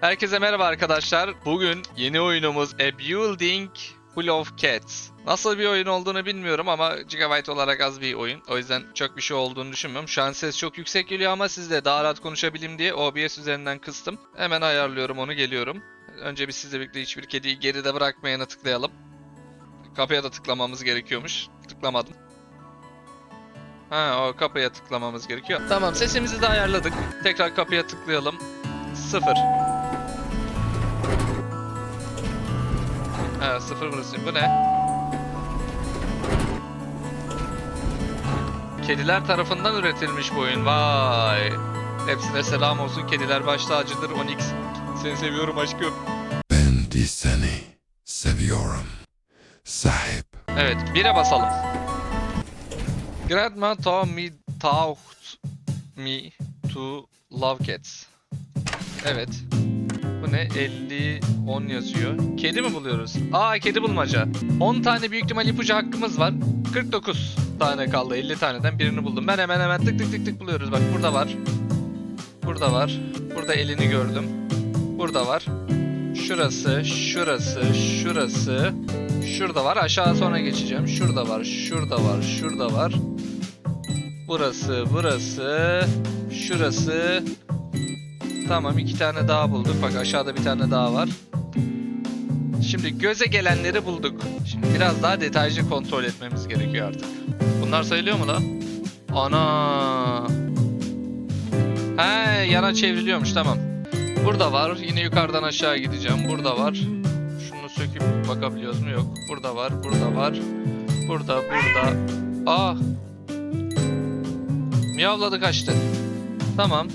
Herkese merhaba arkadaşlar. Bugün yeni oyunumuz A Building Full of Cats. Nasıl bir oyun olduğunu bilmiyorum ama gigabyte olarak az bir oyun. O yüzden çok bir şey olduğunu düşünmüyorum. Şu an ses çok yüksek geliyor ama sizle daha rahat konuşabileyim diye OBS üzerinden kıstım. Hemen ayarlıyorum onu geliyorum. Önce bir sizle birlikte hiçbir kediyi geride bırakmayana tıklayalım. Kapıya da tıklamamız gerekiyormuş. Tıklamadım. Ha o kapıya tıklamamız gerekiyor. Tamam sesimizi de ayarladık. Tekrar kapıya tıklayalım. Sıfır. Ha sıfır burası. Bu ne? Kediler tarafından üretilmiş bu oyun. Vay. Hepsine selam olsun. Kediler baş tacıdır. Onyx. Seni seviyorum aşkım. Ben de seni seviyorum. Sahip. Evet, bire basalım. Grandma taught me taught me to love cats. Evet. Bu ne? 50 10 yazıyor. Kedi mi buluyoruz? Aa kedi bulmaca. 10 tane büyük ihtimal ipucu hakkımız var. 49 tane kaldı. 50 taneden birini buldum. Ben hemen hemen tık tık tık tık buluyoruz. Bak burada var. Burada var. Burada elini gördüm. Burada var. Şurası, şurası, şurası. Şurada var. Aşağı sonra geçeceğim. Şurada var. Şurada var. Şurada var. Burası, burası. Şurası. Tamam iki tane daha bulduk. Bak aşağıda bir tane daha var. Şimdi göze gelenleri bulduk. Şimdi biraz daha detaylıca kontrol etmemiz gerekiyor artık. Bunlar sayılıyor mu lan? Ana. He yana çevriliyormuş tamam. Burada var. Yine yukarıdan aşağı gideceğim. Burada var. Şunu söküp bakabiliyoruz mu? Yok. Burada var. Burada var. Burada, burada. Ah. Miyavladı kaçtı. Tamam.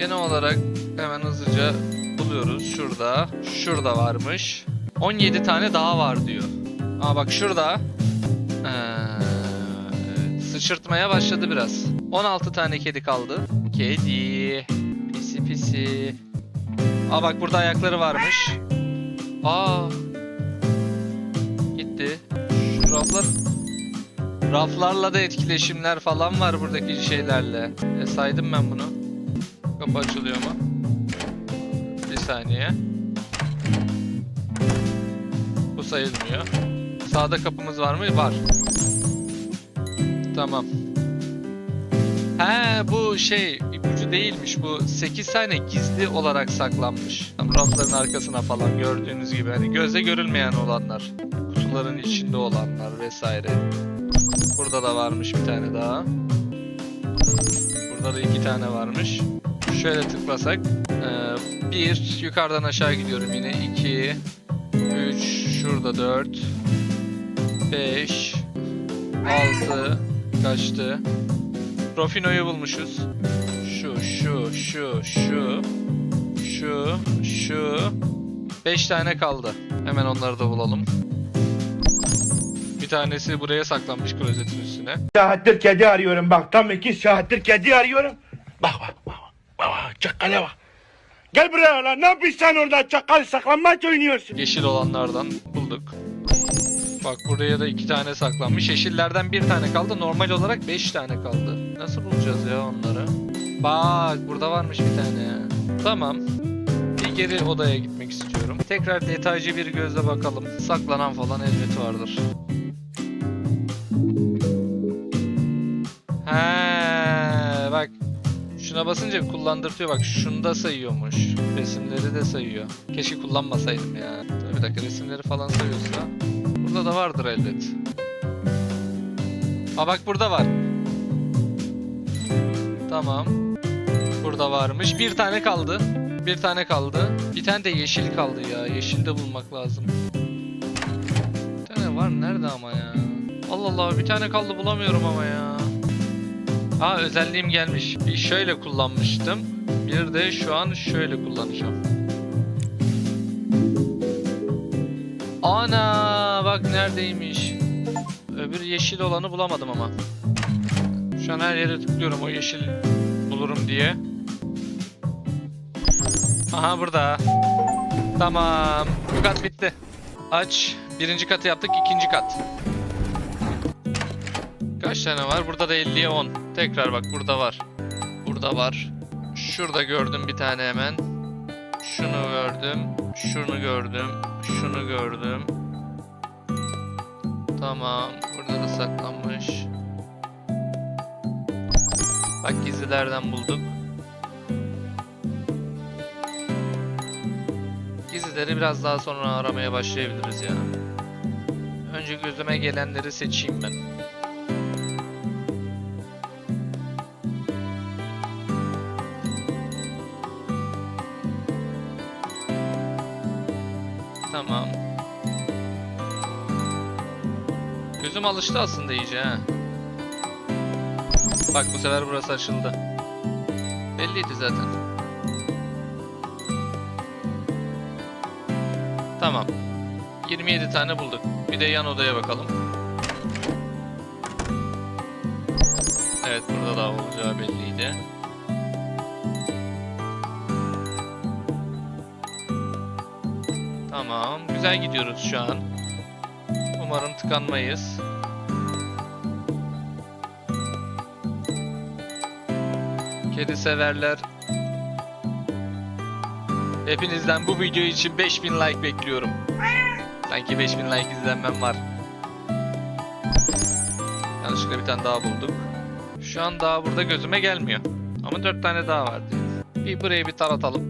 Genel olarak hemen hızlıca buluyoruz. Şurada. Şurada varmış. 17 tane daha var diyor. Aa bak şurada. Ee, sıçırtmaya başladı biraz. 16 tane kedi kaldı. Kedi. Pisi pisi. Aa bak burada ayakları varmış. Aa. Gitti. Şu raflar Raflarla da etkileşimler falan var buradaki şeylerle. E, saydım ben bunu. Kapı açılıyor mu? Bir saniye. Bu sayılmıyor. Sağda kapımız var mı? Var. Tamam. He bu şey ipucu değilmiş. Bu 8 tane gizli olarak saklanmış. Rafların arkasına falan gördüğünüz gibi hani gözle görülmeyen olanlar. Kutuların içinde olanlar vesaire. Burada da varmış bir tane daha. Burada da iki tane varmış. Şöyle tıklasak. eee, bir, yukarıdan aşağı gidiyorum yine. iki, üç, şurada dört, beş, altı, kaçtı. Rofino'yu bulmuşuz. Şu, şu, şu, şu, şu, şu. Beş tane kaldı. Hemen onları da bulalım. Bir tanesi buraya saklanmış klozetin üstüne. saattir kedi arıyorum bak tam iki saattir kedi arıyorum. Bak bak bak çakala bak. Gel buraya lan ne yapıyorsun orada çakal saklanmaç oynuyorsun. Yeşil olanlardan bulduk. Bak buraya da iki tane saklanmış. Yeşillerden bir tane kaldı. Normal olarak beş tane kaldı. Nasıl bulacağız ya onları? Bak burada varmış bir tane ya. Tamam. Bir geri odaya gitmek istiyorum. Tekrar detaycı bir gözle bakalım. Saklanan falan elbet vardır. He, Şuna basınca kullandırtıyor bak şunu da sayıyormuş. Resimleri de sayıyor. Keşke kullanmasaydım ya. Bir dakika resimleri falan sayıyorsa. Burada da vardır elbet. Aa bak burada var. Tamam. Burada varmış. Bir tane kaldı. Bir tane kaldı. Bir tane de yeşil kaldı ya. Yeşil de bulmak lazım. Bir tane var nerede ama ya? Allah Allah bir tane kaldı bulamıyorum ama ya. Aa özelliğim gelmiş. Bir şöyle kullanmıştım. Bir de şu an şöyle kullanacağım. Ana bak neredeymiş. Öbür yeşil olanı bulamadım ama. Şu an her yere tıklıyorum o yeşil bulurum diye. Aha burada. Tamam. Bu kat bitti. Aç. Birinci katı yaptık. ikinci kat. Kaç tane var? Burada da 50'ye 10. Tekrar bak burada var. Burada var. Şurada gördüm bir tane hemen. Şunu gördüm. Şunu gördüm. Şunu gördüm. Tamam. Burada da saklanmış. Bak gizlilerden bulduk. Gizlileri biraz daha sonra aramaya başlayabiliriz ya. Önce gözüme gelenleri seçeyim ben. Gözüm alıştı aslında iyice ha. Bak bu sefer burası açıldı. Belliydi zaten. Tamam. 27 tane bulduk. Bir de yan odaya bakalım. Evet burada da olacağı belliydi. Tamam. Güzel gidiyoruz şu an. Umarım tıkanmayız. Kedi severler. Hepinizden bu video için 5000 like bekliyorum. Sanki 5000 like izlenmem var. Yanlışlıkla bir tane daha bulduk. Şu an daha burada gözüme gelmiyor. Ama 4 tane daha var. Bir burayı bir taratalım.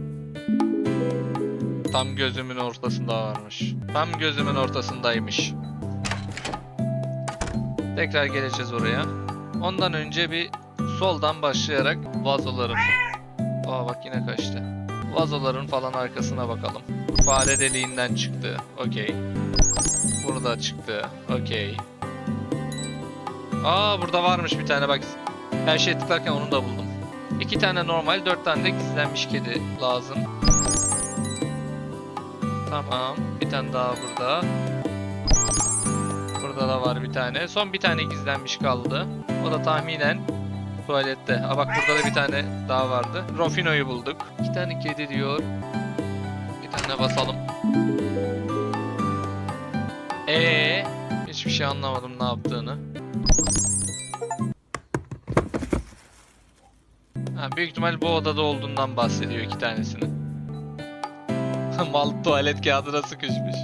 Tam gözümün ortasında varmış. Tam gözümün ortasındaymış. Tekrar geleceğiz oraya. Ondan önce bir soldan başlayarak vazoların... Aa bak yine kaçtı. Vazoların falan arkasına bakalım. Fare deliğinden çıktı. Okey. Burada çıktı. Okey. Aa burada varmış bir tane bak. Her şey tıklarken onu da buldum. İki tane normal, dört tane de gizlenmiş kedi lazım. Tamam. Bir tane daha burada. Burada da var bir tane. Son bir tane gizlenmiş kaldı. O da tahminen tuvalette. Aa bak burada da bir tane daha vardı. Rofino'yu bulduk. İki tane kedi diyor. Bir tane basalım. Ee, hiçbir şey anlamadım ne yaptığını. Ha, büyük ihtimal bu odada olduğundan bahsediyor iki tanesini. Mal tuvalet kağıdına sıkışmış.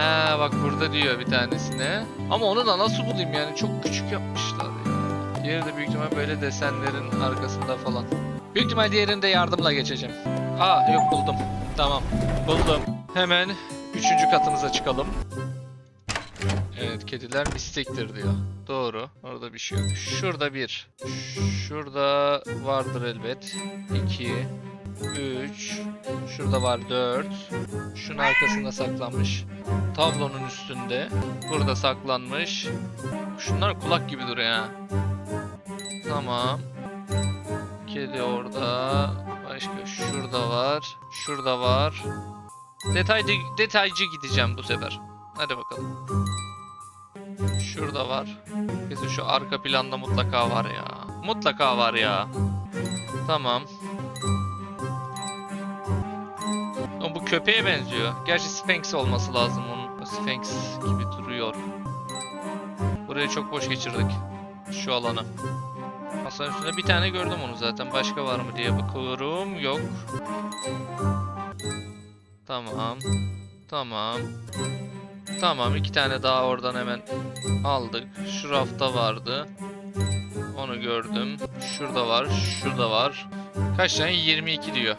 Ha bak burada diyor bir tanesine. Ama onu da nasıl bulayım yani çok küçük yapmışlar ya. Diğeri de büyük ihtimal böyle desenlerin arkasında falan. Büyük ihtimal diğerinde yardımla geçeceğim. Aa yok buldum. Tamam buldum. Hemen üçüncü katımıza çıkalım. Evet kediler mistektir diyor. Doğru. Orada bir şey yok. Şurada bir. Şurada vardır elbet. İki. Üç. Şurada var dört. Şunun arkasında saklanmış. Tablonun üstünde. Burada saklanmış. Şunlar kulak gibi duruyor ha. Tamam. Kedi orada. Başka şurada var. Şurada var. Detaycı, detaycı gideceğim bu sefer. Hadi bakalım. Şurada var. Kesin şu arka planda mutlaka var ya. Mutlaka var ya. Tamam. Köpeğe benziyor. Gerçi Sphinx olması lazım onun. Sphinx gibi duruyor. Burayı çok boş geçirdik. Şu alanı. Masanın üstünde bir tane gördüm onu zaten. Başka var mı diye bakıyorum. Yok. Tamam. Tamam. Tamam iki tane daha oradan hemen aldık. Şu rafta vardı. Onu gördüm. Şurada var. Şurada var. Kaç tane? 22 diyor.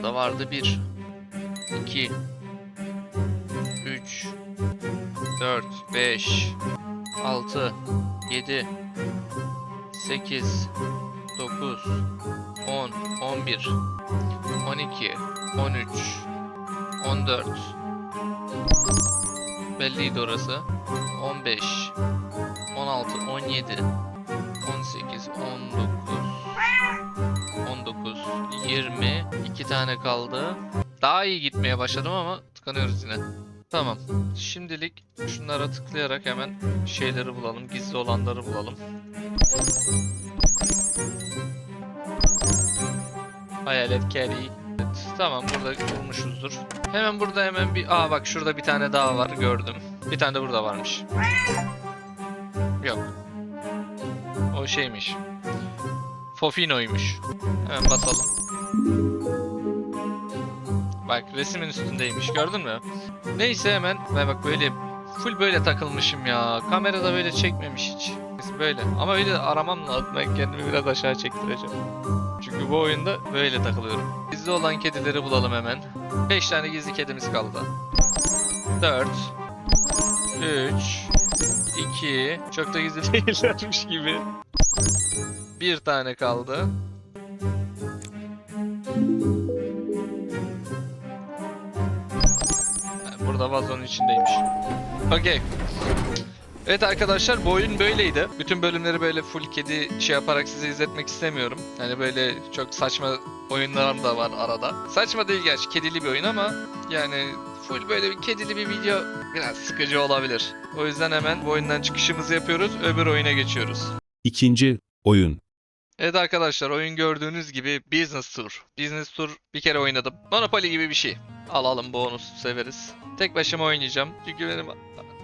Orada vardı 1 2 3 4 5 6 7 8 9 10 11 12 13 14 Belliydi orası. 15 16 17 18 19 19 20 2 tane kaldı. Daha iyi gitmeye başladım ama tıkanıyoruz yine. Tamam. Şimdilik şunlara tıklayarak hemen şeyleri bulalım. Gizli olanları bulalım. Hayalet Kelly. Evet, tamam burada bulmuşuzdur. Hemen burada hemen bir... Aa bak şurada bir tane daha var gördüm. Bir tane de burada varmış. Yok. O şeymiş. Fofino'ymuş. Hemen basalım. Bak resmin üstündeymiş gördün mü? Neyse hemen ben bak böyle full böyle takılmışım ya. Kamerada böyle çekmemiş hiç. Neyse Böyle ama öyle aramam lazım. Ben kendimi biraz aşağı çektireceğim. Çünkü bu oyunda böyle takılıyorum. Gizli olan kedileri bulalım hemen. 5 tane gizli kedimiz kaldı. 4 3 2 Çok da gizli değillermiş gibi. Bir tane kaldı. Burada vazonun içindeymiş. Okey. Evet arkadaşlar bu oyun böyleydi. Bütün bölümleri böyle full kedi şey yaparak size izletmek istemiyorum. Yani böyle çok saçma oyunlar da var arada. Saçma değil gerçi kedili bir oyun ama yani full böyle bir kedili bir video biraz sıkıcı olabilir. O yüzden hemen bu oyundan çıkışımızı yapıyoruz. Öbür oyuna geçiyoruz. İkinci oyun. Evet arkadaşlar oyun gördüğünüz gibi Business Tour. Business Tour bir kere oynadım. Monopoly gibi bir şey. Alalım bonus severiz. Tek başıma oynayacağım. Çünkü benim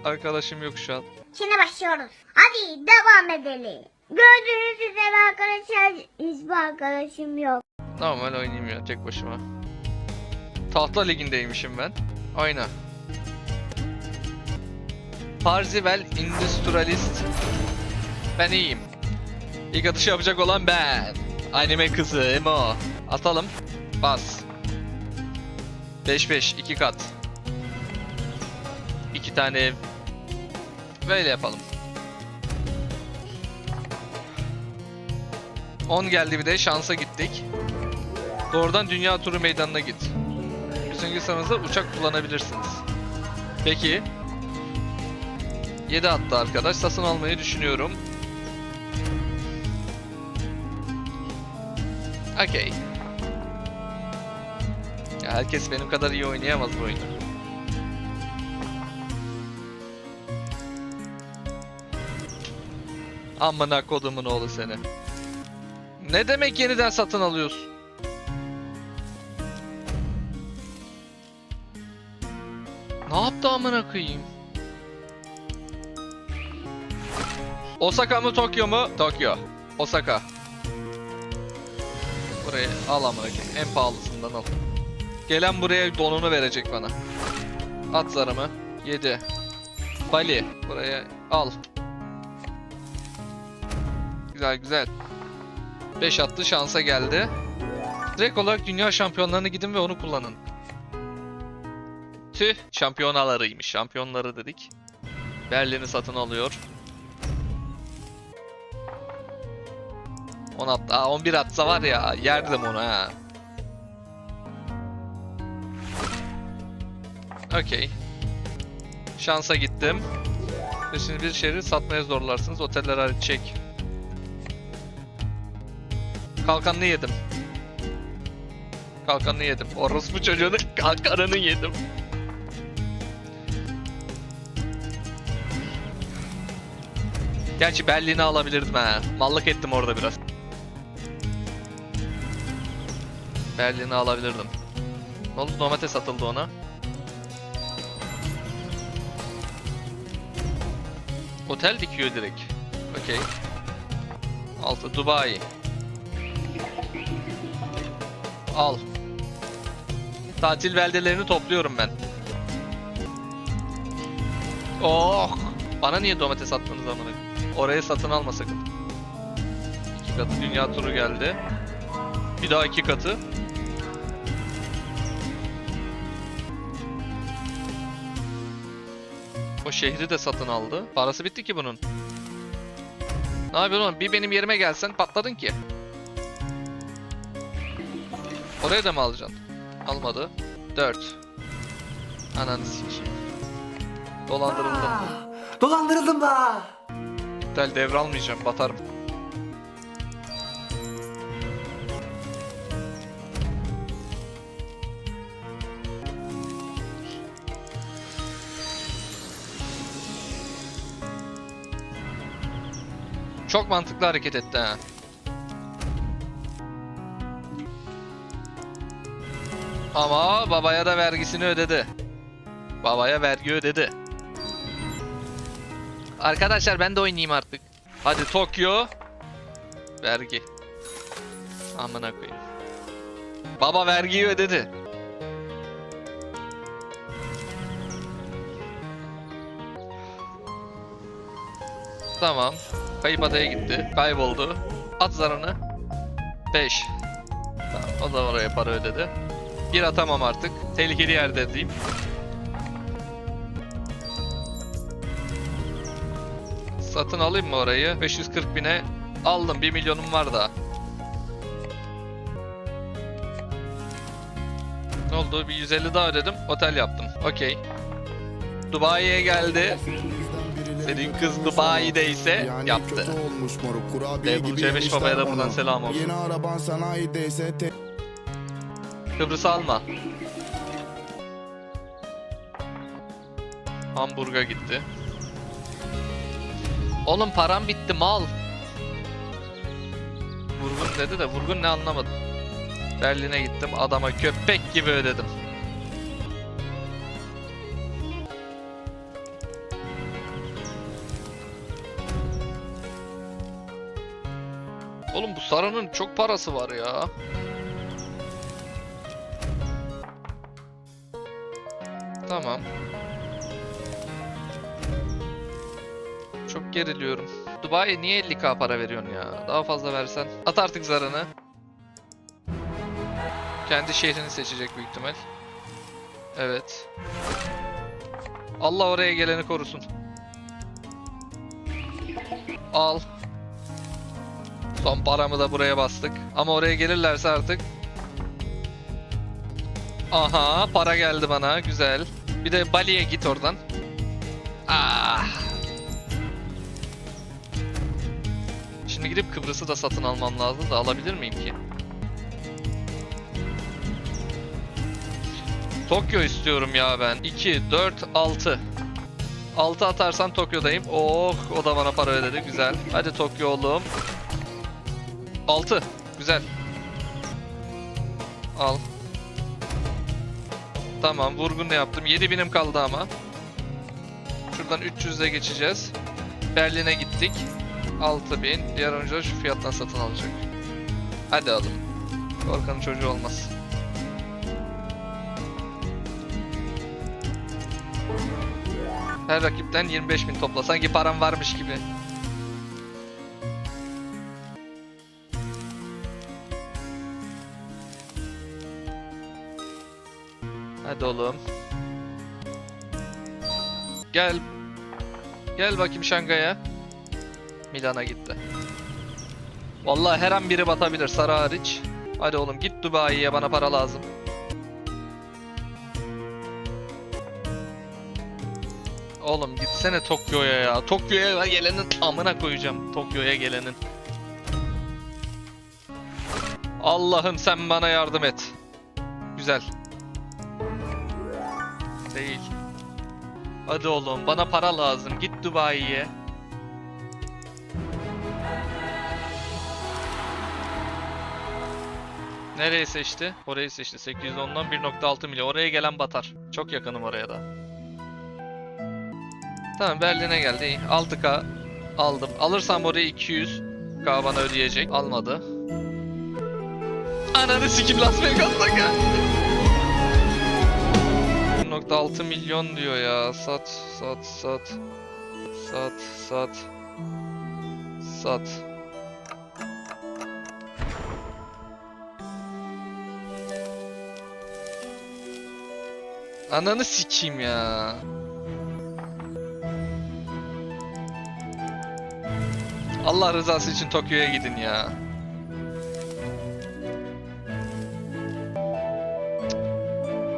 arkadaşım yok şu an. Şimdi başlıyoruz. Hadi devam edelim. Gördüğünüz üzere arkadaşlar hiçbir arkadaşım yok. Normal oynayayım ya tek başıma. Tahta ligindeymişim ben. Oyna. Parzival Industrialist. Ben iyiyim. İlk atışı yapacak olan ben. Anime kızı Emo. Atalım. Bas. 5-5 iki kat. İki tane ev. Böyle yapalım. 10 geldi bir de şansa gittik. Doğrudan dünya turu meydanına git. Bütün sıranızda uçak kullanabilirsiniz. Peki. 7 attı arkadaş. Satın almayı düşünüyorum. Okey. Herkes benim kadar iyi oynayamaz bu oyunu. Amına kodumun oğlu seni. Ne demek yeniden satın alıyorsun? Ne yaptı amına koyayım? Osaka mı Tokyo mu? Tokyo. Osaka. Burayı al amına. En pahalısından al. Gelen buraya donunu verecek bana. At zarımı. 7. Bali. Buraya al. Güzel güzel. 5 attı şansa geldi. Direkt olarak dünya şampiyonlarına gidin ve onu kullanın. Tüh şampiyonalarıymış. Şampiyonları dedik. Berlin'i satın alıyor. 10 attı. Aa, 11 atsa var ya yerdim onu ha. Okey. Şansa gittim. Şimdi bir şehri satmaya zorlarsınız. Oteller hariç çek. Kalkanını yedim. Kalkanını yedim. Orospu çocuğunun kalkanını yedim. Gerçi Berlin'i alabilirdim ha. Mallık ettim orada biraz. Berlin'i alabilirdim. Ne oldu? Domates atıldı ona. Otel dikiyor direkt. Okey. Altı Dubai. Al. Tatil beldelerini topluyorum ben. Oh! Bana niye domates attınız amına? Oraya satın alma sakın. İki katı dünya turu geldi. Bir daha iki katı. O şehri de satın aldı. Parası bitti ki bunun. Ne yapıyorsun oğlum? Bir benim yerime gelsen patladın ki. Oraya da mı alacaksın? Almadı. 4. Ananı sikeyim. Dolandırıldım. Dolandırıldım da. İptal devralmayacağım. Batarım. Çok mantıklı hareket etti ha. Ama babaya da vergisini ödedi. Babaya vergi ödedi. Arkadaşlar ben de oynayayım artık. Hadi Tokyo. Vergi. Amına koyayım. Baba vergiyi ödedi. Tamam. Kayıp adaya gitti. Kayboldu. At zarını. 5. Tamam. O da oraya para ödedi. Bir atamam artık. Tehlikeli yerde diyeyim. Satın alayım mı orayı? 540 bine aldım. 1 milyonum var daha. Ne oldu? Bir 150 daha ödedim. Otel yaptım. Okey. Dubai'ye geldi. Senin kız Dubai'deyse yaptı. Devil Cebeş Baba'ya da buradan selam olsun. Yeni araban sanayideyse te- Kıbrıs'ı alma. Hamburg'a gitti. Oğlum param bitti mal. Vurgun dedi de vurgun ne anlamadım. Berlin'e gittim adama köpek gibi ödedim. Sara'nın çok parası var ya. Tamam. Çok geriliyorum. Dubai'ye niye 50k para veriyorsun ya? Daha fazla versen. At artık zarını. Kendi şehrini seçecek büyük ihtimal. Evet. Allah oraya geleni korusun. Al. Son paramı da buraya bastık. Ama oraya gelirlerse artık Aha para geldi bana güzel. Bir de Bali'ye git oradan. Ah. Şimdi gidip Kıbrıs'ı da satın almam lazım da alabilir miyim ki? Tokyo istiyorum ya ben. 2, 4, 6. 6 atarsam Tokyo'dayım. Oh o da bana para ödedi güzel. Hadi Tokyo oğlum. 6. Güzel. Al. Tamam vurgun da yaptım. 7000'im kaldı ama. Şuradan 300'e geçeceğiz. Berlin'e gittik. 6000. Diğer oyuncular şu fiyattan satın alacak. Hadi alın. Korkanın çocuğu olmaz. Her rakipten 25.000 topla. Sanki param varmış gibi. Hadi. Gel. Gel bakayım Şangay'a. Milan'a gitti. Vallahi her an biri batabilir Sarı hariç. Hadi oğlum git Dubai'ye bana para lazım. Oğlum gitsene Tokyo'ya ya. Tokyo'ya gelenin amına koyacağım. Tokyo'ya gelenin. Allah'ım sen bana yardım et. Güzel. Değil. Hadi oğlum bana para lazım. Git Dubai'ye. Nereyi seçti? Orayı seçti. 810'dan 1.6 milyon. Oraya gelen batar. Çok yakınım oraya da. Tamam Berlin'e geldi. İyi. 6K aldım. Alırsam orayı 200K bana ödeyecek. Almadı. Ananı sikim Las Vegas'a geldi. 1.6 milyon diyor ya. Sat, sat, sat. Sat, sat. Sat. Ananı sikeyim ya. Allah rızası için Tokyo'ya gidin ya.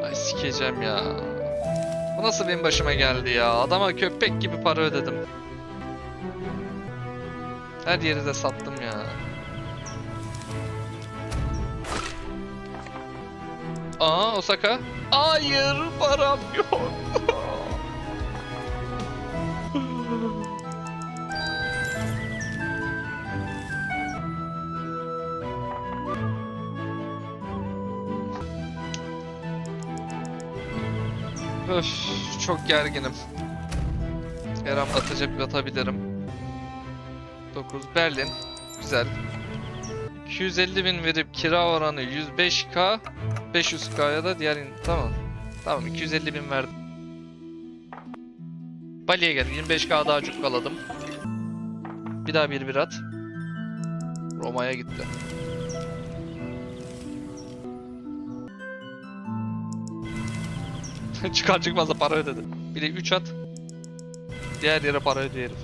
Ay sikeceğim ya. Bu nasıl benim başıma geldi ya? Adama köpek gibi para ödedim. Her yeri de sattım ya. Aa Osaka. Hayır param yok. Çok gerginim. Her an batacak batabilirim. 9 Berlin. Güzel. 250 bin verip kira oranı 105k 500k'ya da diğer in- tamam. Tamam 250 bin verdim. Bali'ye geldim 25k daha cukkaladım. Bir daha bir bir at. Roma'ya gitti. Çıkar çıkmaz da para ödedi. Bir de 3 at. Diğer yere para ödüyor herif.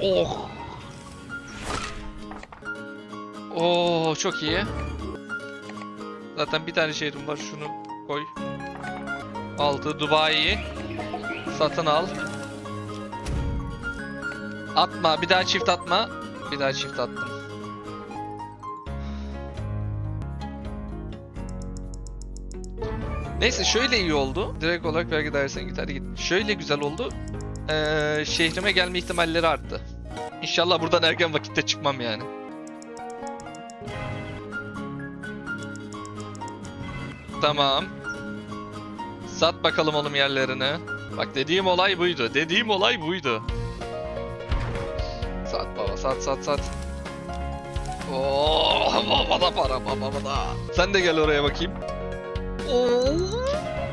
Oh. Oo çok iyi. Zaten bir tane şehrim var şunu koy. 6 Dubai. Satın al. Atma bir daha çift atma. Bir daha çift attım. Neyse şöyle iyi oldu. Direkt olarak vergi dairesine git hadi git. Şöyle güzel oldu. Ee, şehrime gelme ihtimalleri arttı. İnşallah buradan erken vakitte çıkmam yani. Tamam. Sat bakalım oğlum yerlerini. Bak dediğim olay buydu. Dediğim olay buydu. Sat baba sat sat sat. Oo, baba da para baba da. Sen de gel oraya bakayım.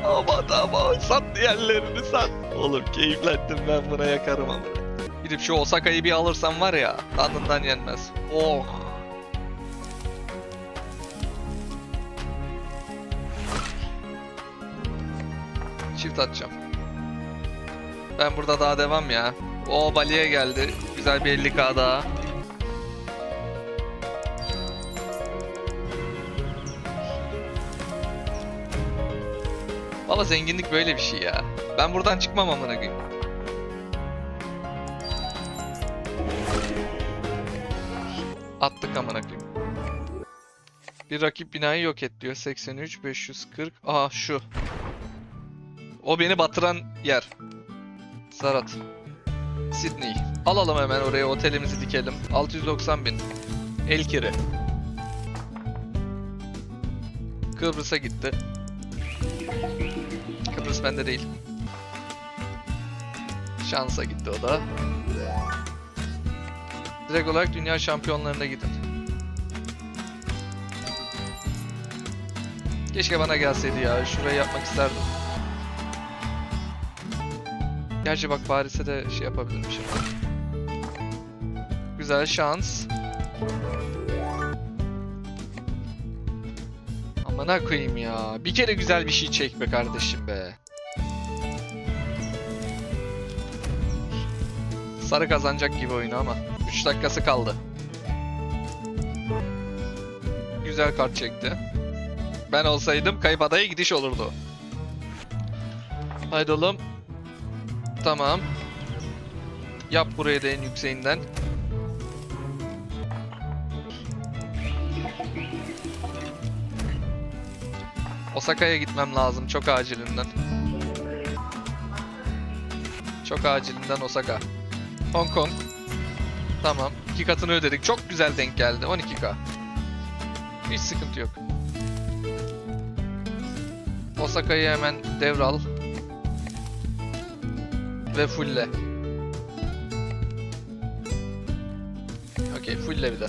Aman aman sat yerlerini sat. Oğlum keyiflendim ben buna yakarım ama. Gidip şu Osaka'yı bir alırsam var ya tadından yenmez. Oh. Çift atacağım. Ben burada daha devam ya. O Bali'ye geldi. Güzel bir 50k daha. Valla zenginlik böyle bir şey ya. Ben buradan çıkmam amına koyayım. Attık amına koyayım. Bir rakip binayı yok et diyor. 83 540. Aa şu. O beni batıran yer. Zarat. Sydney. Alalım hemen oraya otelimizi dikelim. 690 bin. El kiri. Kıbrıs'a gitti. Kıbrıs bende değil. Şansa gitti o da. Direkt olarak dünya şampiyonlarına gidin. Keşke bana gelseydi ya. Şurayı yapmak isterdim. Gerçi bak Paris'e de şey yapabilirmişim. Güzel şans. Amına koyayım ya. Bir kere güzel bir şey çek be kardeşim be. Sarı kazanacak gibi oyunu ama. 3 dakikası kaldı. Güzel kart çekti. Ben olsaydım kayıp adaya gidiş olurdu. Haydi oğlum. Tamam. Yap burayı da en yükseğinden. Osaka'ya gitmem lazım çok acilinden. Çok acilinden Osaka. Hong Kong. Tamam. iki katını ödedik. Çok güzel denk geldi. 12k. Hiç sıkıntı yok. Osaka'yı hemen devral. Ve fulle. Okey fulle bir de.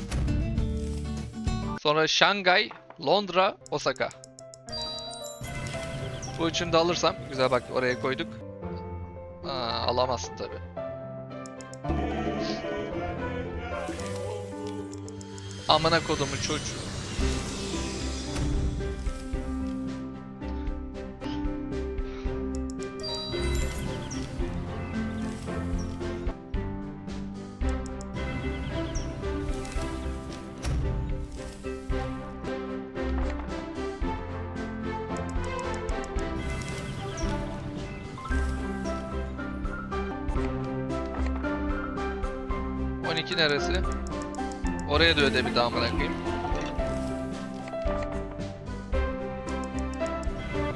Sonra Şangay, Londra, Osaka. Bu üçünü de alırsam, güzel bak oraya koyduk. Aa, alamazsın tabi. Amına kodumu çocuğu. ...12 neresi? Oraya da öde bir daha amına koyayım.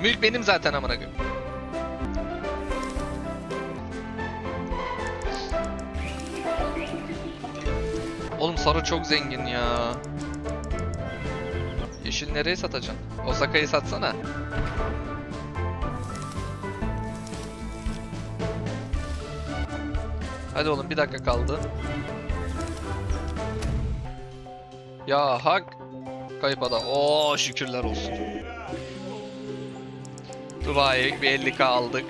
Mülk benim zaten amına koyayım. Oğlum sarı çok zengin ya. Yeşil nereye satacaksın? Osaka'yı satsana. Hadi oğlum bir dakika kaldı. Ya hak. Kayıp adam. Oo şükürler olsun. Dubai bir 50k aldık.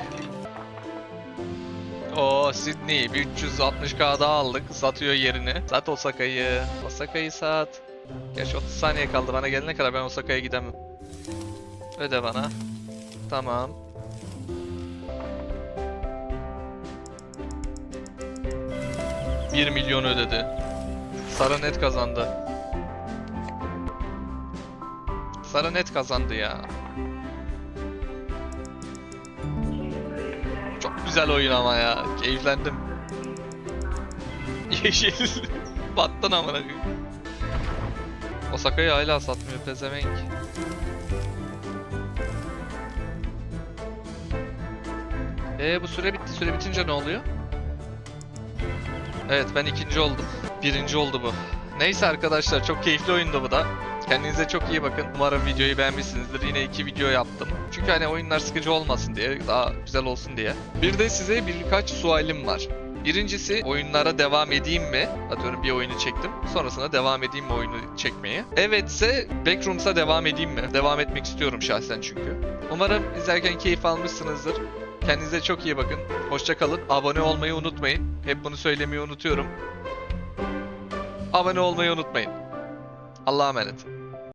O Sydney bir 360k daha aldık. Satıyor yerini. Sat Osaka'yı. Osaka'yı sat. Gerçi 30 saniye kaldı bana gelene kadar ben Osaka'ya gidemem. Öde bana. Tamam. Bir milyon ödedi. Sara net kazandı. Sara net kazandı ya. Çok güzel oyun ama ya. Keyiflendim. Yeşil. Battın amına koyayım. Osaka'yı hala satmıyor pezevenk. Ee bu süre bitti. Süre bitince ne oluyor? Evet ben ikinci oldum. Birinci oldu bu. Neyse arkadaşlar çok keyifli oyundu bu da. Kendinize çok iyi bakın. Umarım videoyu beğenmişsinizdir. Yine iki video yaptım. Çünkü hani oyunlar sıkıcı olmasın diye, daha güzel olsun diye. Bir de size birkaç sualim var. Birincisi oyunlara devam edeyim mi? Atıyorum bir oyunu çektim. Sonrasında devam edeyim mi oyunu çekmeye? Evetse Backrooms'a devam edeyim mi? Devam etmek istiyorum şahsen çünkü. Umarım izlerken keyif almışsınızdır. Kendinize çok iyi bakın. Hoşça kalın. Abone olmayı unutmayın. Hep bunu söylemeyi unutuyorum. Abone olmayı unutmayın. Allah'a emanet.